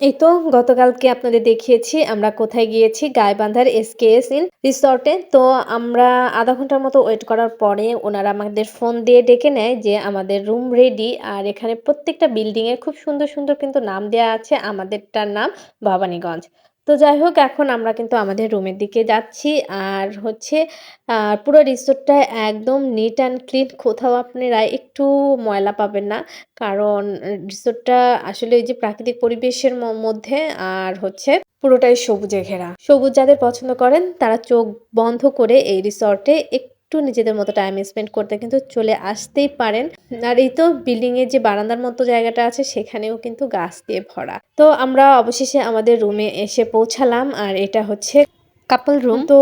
এই তো, গতকালকে আপনাদের দেখিয়েছি, আমরা কোথায় গিয়েছি? গাইবান্ধার এস ইন রিসর্টে। তো আমরা আধা ঘণ্টার মতো ওয়েট করার পরে ওনারা আমাদের ফোন দিয়ে ডেকে নেয় যে আমাদের রুম রেডি। আর এখানে প্রত্যেকটা বিল্ডিংয়ের খুব সুন্দর সুন্দর কিন্তু নাম দেওয়া আছে। আমাদেরটার নাম ভবানীগঞ্জ। তো যাই হোক, এখন আমরা কিন্তু আমাদের রুমের দিকে যাচ্ছি। আর হচ্ছে পুরো রিসোর্টটা একদম নিট অ্যান্ড ক্লিন কোথাও আপনারা একটু ময়লা পাবেন না। কারণ রিসোর্টটা আসলে ওই যে প্রাকৃতিক পরিবেশের মধ্যে আর হচ্ছে পুরোটাই সবুজে ঘেরা। সবুজ যাদের পছন্দ করেন, তারা চোখ বন্ধ করে এই রিসর্টে একটু নিজেদের মতো টাইম স্পেন্ড করতে কিন্তু চলে আসতেই পারেন। আর এই তো বিল্ডিং এর যে বারান্দার মতো জায়গাটা আছে, সেখানেও কিন্তু গাছ দিয়ে ভরা। তো আমরা অবশেষে আমাদের রুমে এসে পৌঁছালাম, আর এটা হচ্ছে কাপল রুম তো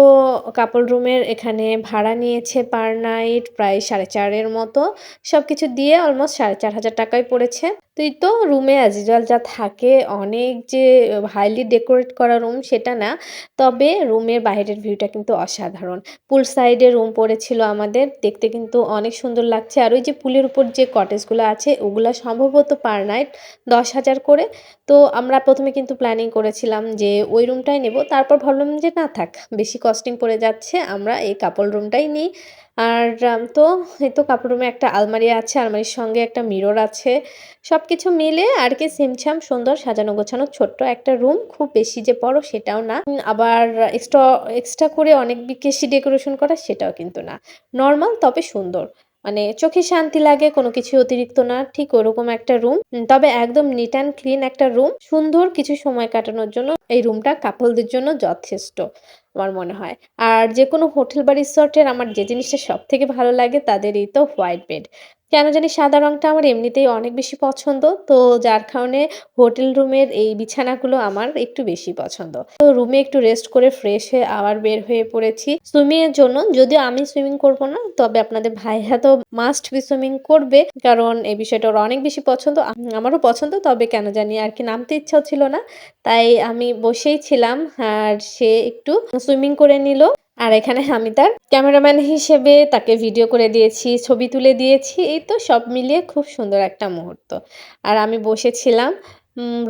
কাপল রুমের এখানে ভাড়া নিয়েছে পার নাইট প্রায় সাড়ে চারের মতো। সবকিছু দিয়ে অলমোস্ট সাড়ে চার হাজার টাকায় পড়েছে। তো এই তো রুমে অ্যাজ যা থাকে, অনেক যে হাইলি ডেকোরেট করা রুম সেটা না, তবে রুমের বাইরের ভিউটা কিন্তু অসাধারণ। পুল সাইডে রুম পড়েছিল আমাদের, দেখতে কিন্তু অনেক সুন্দর লাগছে। আর ওই যে পুলের উপর যে কটেজগুলো আছে, ওগুলো সম্ভবত পার নাইট দশ হাজার করে। তো আমরা প্রথমে কিন্তু প্ল্যানিং করেছিলাম যে, ওই রুমটাই নেব। তারপর ভাবলাম যে, না থাক, বেশি কস্টিং পড়ে যাচ্ছে, আমরা এই কাপল রুমটাই নিই। আর তো এই তো কাপড় রুমে একটা আলমারি আছে, আলমারির সঙ্গে একটা মিরর আছে। সব কিছু মিলে আর কি সিমছাম সুন্দর সাজানো গোছানো ছোট্ট একটা রুম, খুব বেশি যে বড় সেটাও না। আবার এক্সট্রা এক্সট্রা করে অনেক বেশি ডেকোরেশন করা সেটাও কিন্তু না। নর্মাল তবে সুন্দর। মানে চোখে শান্তি লাগে, কোনো কিছু অতিরিক্ত না, ঠিক ওরকম একটা রুম। তবে একদম নিট অ্যান্ড ক্লিন একটা রুম। সুন্দর কিছু সময় কাটানোর জন্য এই রুমটা কাপলদের জন্য যথেষ্ট। আমার মনে হয়। আর যে কোনো হোটেল বা রিসর্টের আমার যে জিনিসটা সব থেকে ভালো লাগে তাদেরই তো হোয়াইট বেড। কেন জানি সাদা রংটা আমার এমনিতেই অনেক বেশি পছন্দ, তো যার কারণে হোটেল রুমের এই বিছানাগুলো আমার একটু বেশি পছন্দ। তো রুমে একটু রেস্ট করে ফ্রেশ হয়ে আবার বের হয়ে পড়েছি সুইমিং এর জন্য। যদিও আমি সুইমিং করব না, তবে আপনাদের ভাইয়া তো মাস্ট বি সুইমিং করবে, কারণ এই বিষয়টা ওর অনেক বেশি পছন্দ। আমারও পছন্দ, তবে কেন জানি আর কি নামতে ইচ্ছাও ছিল না, তাই আমি বসেই ছিলাম আর সে একটু সুইমিং করে নিল। আর এখানে আমি তার ক্যামেরাম্যান হিসেবে তাকে ভিডিও করে দিয়েছি, ছবি তুলে দিয়েছি, এই তো সব মিলিয়ে খুব সুন্দর একটা মুহূর্ত। আর আমি বসেছিলাম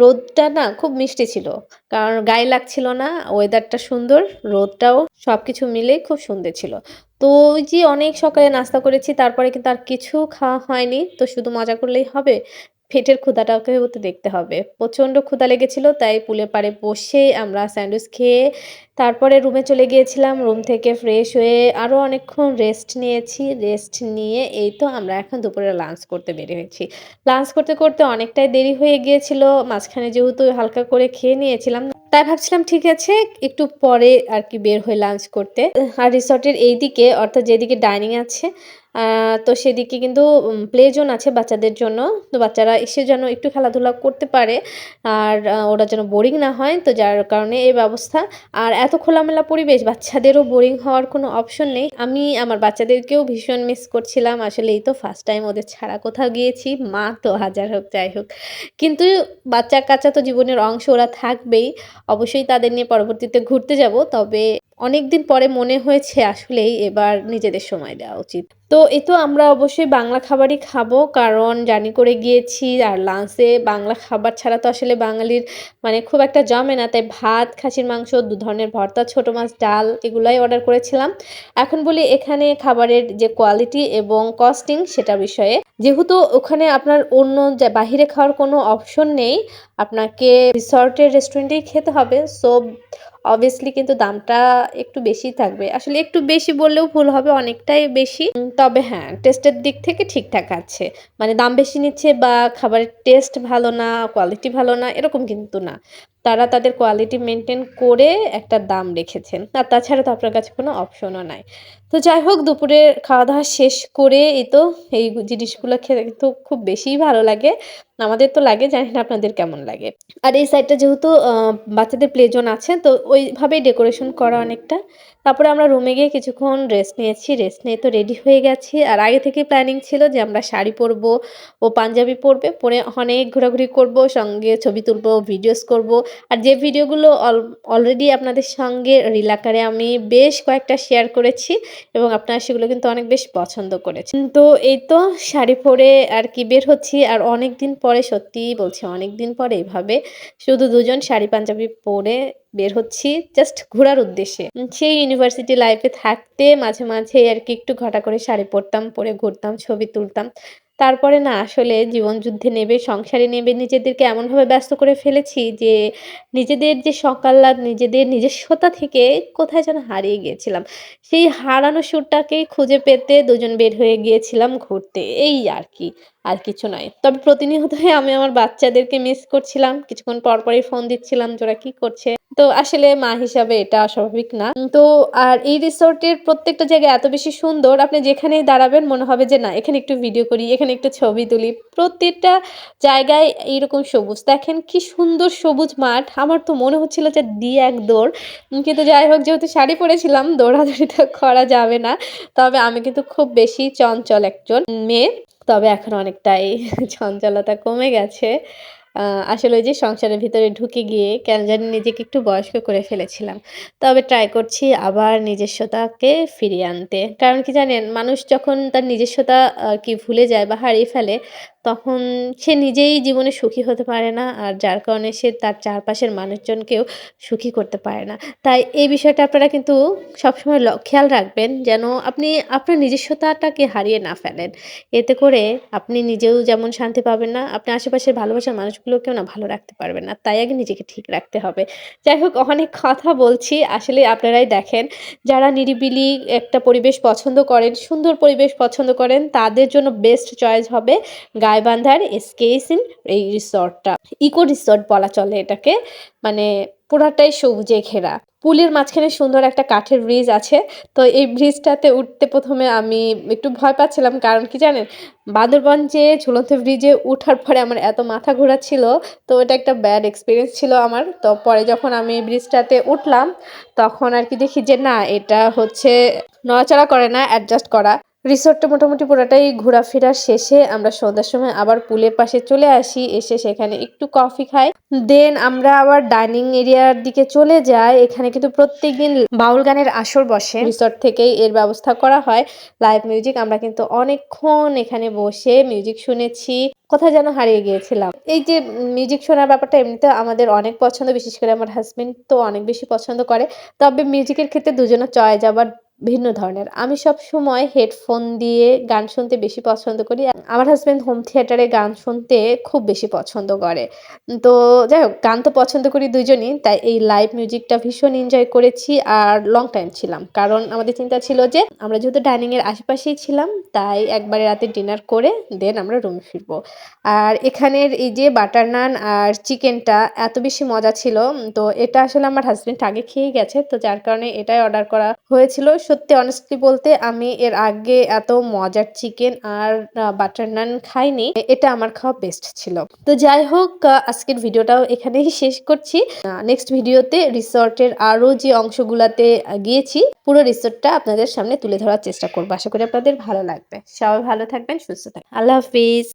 রোদটা না খুব মিষ্টি ছিল, কারণ গায়ে লাগছিল না ওয়েদারটা সুন্দর, রোদটাও সব কিছু মিলে খুব সুন্দর ছিল। তো ওই যে অনেক সকালে নাস্তা করেছি, তারপরে কিন্তু আর কিছু খাওয়া হয়নি, তো শুধু মজা করলেই হবে। পেটের ক্ষুধাটাকেও তো দেখতে হবে। প্রচণ্ড ক্ষুধা লেগেছিল, তাই পুলের পাড়ে বসে আমরা স্যান্ডউইচ খেয়ে তারপরে রুমে চলে গিয়েছিলাম। রুম থেকে ফ্রেশ হয়ে আরও অনেকক্ষণ রেস্ট নিয়েছি। রেস্ট নিয়ে এই তো আমরা এখন দুপুরে লাঞ্চ করতে বের হয়েছি। লাঞ্চ করতে করতে অনেকটাই দেরি হয়ে গিয়েছিল, মাঝখানে যেহেতু হালকা করে খেয়ে নিয়েছিলাম। তাই ভাবছিলাম ঠিক আছে, একটু পরে আর কি বের হয়ে লাঞ্চ করতে। আর রিসর্টের এই দিকে অর্থাৎ যেদিকে ডাইনিং আছে তো সেদিকে কিন্তু প্লে জোন আছে বাচ্চাদের জন্য। তো বাচ্চারা এসে যেন একটু খেলাধুলা করতে পারে, আর ওরা যেন বোরিং না হয়, তো যার কারণে এই ব্যবস্থা। আর এত খোলামেলা পরিবেশ, বাচ্চাদেরও বোরিং হওয়ার কোনো অপশন নেই। আমি আমার বাচ্চাদেরকেও ভীষণ মিস করছিলাম। আসলে এই তো ফার্স্ট টাইম ওদের ছাড়া কোথাও গিয়েছি। মা তো হাজার হোক, যাই হোক। কিন্তু বাচ্চা কাচ্চা তো জীবনের অংশ, ওরা থাকবেই। অবশ্যই তাদের নিয়ে পরবর্তীতে ঘুরতে যাব, তবে অনেক দিন পরে মনে হয়েছে আসলেই এবার নিজেদের সময় দেওয়া উচিত। তো এ তো আমরা অবশ্যই বাংলা খাবারই খাব, কারণ জানি করে গিয়েছি আর লাঞ্চে বাংলা খাবার ছাড়া তো আসলে বাঙালির মানে খুব একটা জমে না। তাই ভাত, খাসির মাংস, দু ধরনের ভর্তা, ছোট মাছ, ডাল এগুলাই অর্ডার করেছিলাম। এখন বলি এখানে খাবারের যে কোয়ালিটি এবং কস্টিং সেটা বিষয়ে। যেহেতু ওখানে আপনার অন্য বাহিরে খাওয়ার কোনো অপশন নেই, আপনাকে রিসর্টের রেস্টুরেন্টেই খেতে হবে। সো অবভিয়াসলি কিন্তু দামটা একটু বেশি থাকবে। আসলে একটু বেশি বললেও ভুল হবে, অনেকটাই বেশি। তবে হ্যাঁ টেস্টের দিক থেকে ঠিকঠাক আছে। মানে দাম বেশি নিচ্ছে বা খাবারের টেস্ট ভালো না কোয়ালিটি ভালো না, এরকম কিন্তু না। তারা তাদের কোয়ালিটি মেনটেন করে একটা দাম রেখেছেন। আর তাছাড়া তো আপনার কাছে কোনো অপশনও নাই। তো যাই হোক দুপুরে খাওয়া দাওয়া শেষ করে এই তো, এই জিনিসগুলো খেতে কিন্তু খুব বেশিই ভালো লাগে। আমাদের তো লাগে, জানি না আপনাদের কেমন লাগে। আর এই সাইডটা যেহেতু বাচ্চাদের প্লে জোন আছে, তো ওইভাবেই ডেকোরেশন করা অনেকটা। তারপরে আমরা রুমে গিয়ে কিছুক্ষণ রেস্ট নিয়েছি রেস্ট নিয়ে তো রেডি হয়ে গেছি। আর আগে থেকে প্ল্যানিং ছিল যে আমরা শাড়ি পরবো, ও পাঞ্জাবি পরবে, পরে অনেক ঘোরাঘুরি করব, সঙ্গে ছবি তুলবো ভিডিওস করব। আর যে ভিডিওগুলো অলরেডি আপনাদের সঙ্গে রিলাকারে আমি বেশ কয়েকটা শেয়ার করেছি এবং আপনারা সেগুলো কিন্তু অনেক বেশ পছন্দ করেছেন। তো এই তো শাড়ি পরে আর কি বের হচ্ছি। আর অনেক দিন পরে সত্যিই বলছি অনেক দিন পরে এইভাবে, শুধু দুজন শাড়ি পাঞ্জাবি পরে বের হচ্ছি জাস্ট ঘোরার উদ্দেশ্যে। সেই ইউনিভার্সিটি লাইফে থাকতে মাঝে মাঝে আর কি একটু ঘটা করে শাড়ি পরতাম, পরে ঘুরতাম, ছবি তুলতাম। তারপরে না, আসলে জীবন যুদ্ধে নেবে, সংসারে নেবে, নিজেদেরকে এমনভাবে ব্যস্ত করে ফেলেছি যে, নিজেদের যে সকাল্লাদ, নিজেদের নিজস্বতা থেকে কোথায় যেন হারিয়ে গিয়েছিলাম। সেই হারানো সুরটাকেই খুঁজে পেতে দুজন বের হয়ে গিয়েছিলাম ঘুরতে। এই আর কি, আর কিছু নয়। তবে প্রতিনিয়তই আমি আমার বাচ্চাদেরকে মিস করছিলাম। কিছুক্ষণ পর পরই ফোন দিচ্ছিলাম যে, ওরা কি করছে? তো আসলে মা হিসাবে এটা অস্বাভাবিক না। তো আর এই রিসোর্টের প্রত্যেকটা জায়গা এত বেশি সুন্দর, আপনি যেখানেই দাঁড়াবেন মনে হবে যে, না, এখানে একটু ভিডিও করি, এখানে একটু ছবি তুলি। প্রত্যেকটা জায়গায় এইরকম সবুজ। দেখেন কি সুন্দর সবুজ মাঠ। আমার তো মনে হচ্ছিল যে দিয়ে এক দৌড়। কিন্তু যাই হোক, যেহেতু শাড়ি পরেছিলাম, দৌড়াদৌড়ি তো করা যাবে না। তবে আমি কিন্তু খুব বেশি চঞ্চল একজন মেয়ে। তবে এখন অনেকটাই চঞ্চলতা কমে গেছে। আসলে ওই যে সংসারের ভিতরে ঢুকে গিয়ে কেন জানি নিজেকে একটু বয়স্ক করে ফেলেছিলাম। তবে ট্রাই করছি আবার নিজস্বতাকে ফিরিয়ে আনতে। কারণ কি জানেন, মানুষ যখন তার নিজস্বতা কি ভুলে যায় বা হারিয়ে ফেলে তখন সে নিজেই জীবনে সুখী হতে পারে না আর যার কারণে সে তার চারপাশের মানুষজনকেও সুখী করতে পারে না। তাই এই বিষয়টা আপনারা কিন্তু সবসময় খেয়াল রাখবেন যেন আপনি আপনার নিজস্বতাটাকে হারিয়ে না ফেলেন। এতে করে আপনি নিজেও যেমন শান্তি পাবেন না আপনি আশেপাশের ভালোবাসার মানুষগুলোকেও না ভালো রাখতে পারবেন না। তাই আগে নিজেকে ঠিক রাখতে হবে। যাই হোক, অনেক কথা বলছি। আসলে আপনারাই দেখেন, যারা নিরিবিলি একটা পরিবেশ পছন্দ করেন, সুন্দর পরিবেশ পছন্দ করেন, তাদের জন্য বেস্ট চয়েস হবে গাইবান্ধার এসকেএসিন এই রিসর্টটা। ইকো রিসর্ট বলা চলে এটাকে। মানে পুরাটাই সবুজে ঘেরা। পুলের মাঝখানে সুন্দর একটা কাঠের ব্রিজ আছে। তো এই ব্রিজটাতে উঠতে প্রথমে আমি একটু ভয় পাচ্ছিলাম। কারণ কি জানেন? বান্দরবান যে ঝুলন্ত ব্রিজে ওঠার পরে আমার এত মাথা ঘোরাচ্ছিল তো এটা একটা ব্যাড এক্সপিরিয়েন্স ছিল আমার। তো পরে যখন আমি ব্রিজটাতে উঠলাম, তখন আর কি দেখি যে না, এটা হচ্ছে নড়াচড়া করে না অ্যাডজাস্ট করা। রিসোর্টটা মোটামুটি পুরোটাই ঘোরাফেরা শেষে আমরা সন্ধ্যার সময় আবার পুলের পাশে চলে আসি, এসে সেখানে একটু কফি খাই। দেন আমরা আবার ডাইনিং এরিয়ার দিকে চলে যাই, এখানে কিন্তু প্রত্যেকদিন বাউল গানের আসর বসে। রিসোর্ট থেকেই এর ব্যবস্থা করা হয়। লাইভ মিউজিক আমরা কিন্তু অনেকক্ষণ এখানে বসে মিউজিক শুনেছি। কোথায় যেন হারিয়ে গিয়েছিলাম। এই যে মিউজিক শোনার ব্যাপারটা এমনিতে আমাদের অনেক পছন্দ, বিশেষ করে আমার হাজব্যান্ড তো অনেক বেশি পছন্দ করে। তবে মিউজিকের ক্ষেত্রে দুজনের চয়েস আবার ভিন্ন ধরনের। আমি সব সময় হেডফোন দিয়ে গান শুনতে বেশি পছন্দ করি। আমার হাজব্যান্ড হোম থিয়েটারে গান শুনতে খুব বেশি পছন্দ করে। তো যাই হোক, গান তো পছন্দ করি দুজনই তাই এই লাইভ মিউজিকটা ভীষণ এনজয় করেছি আর লং টাইম ছিলাম। কারণ আমাদের চিন্তা ছিল যে, আমরা যেহেতু ডাইনিং এর আশেপাশেই ছিলাম, তাই একবারে রাতে ডিনার করে দেন আমরা রুমে ফিরবো। আর এখানের এই যে বাটার নান আর চিকেনটা এত বেশি মজা ছিল, তো এটা আসলে আমার হাজব্যান্ড আগে খেয়ে গেছে, তো যার কারণে এটাই অর্ডার করা হয়েছিল। সত্যি অনেস্টলি বলতে আমি এর আগে এত মজার চিকেন আর বাটার নান খাইনি। এটা আমার খাওয়া বেস্ট ছিল। তো যাই হোক আজকের ভিডিওটাও এখানেই শেষ করছি। নেক্সট ভিডিওতে রিসর্টের আরও যে অংশগুলাতে গিয়েছি, পুরো রিসর্টটা আপনাদের সামনে তুলে ধরার চেষ্টা করব। আশা করি আপনাদের ভালো লাগবে। সবাই ভালো থাকবেন, সুস্থ থাকবেন। আল্লাহ হাফিজ।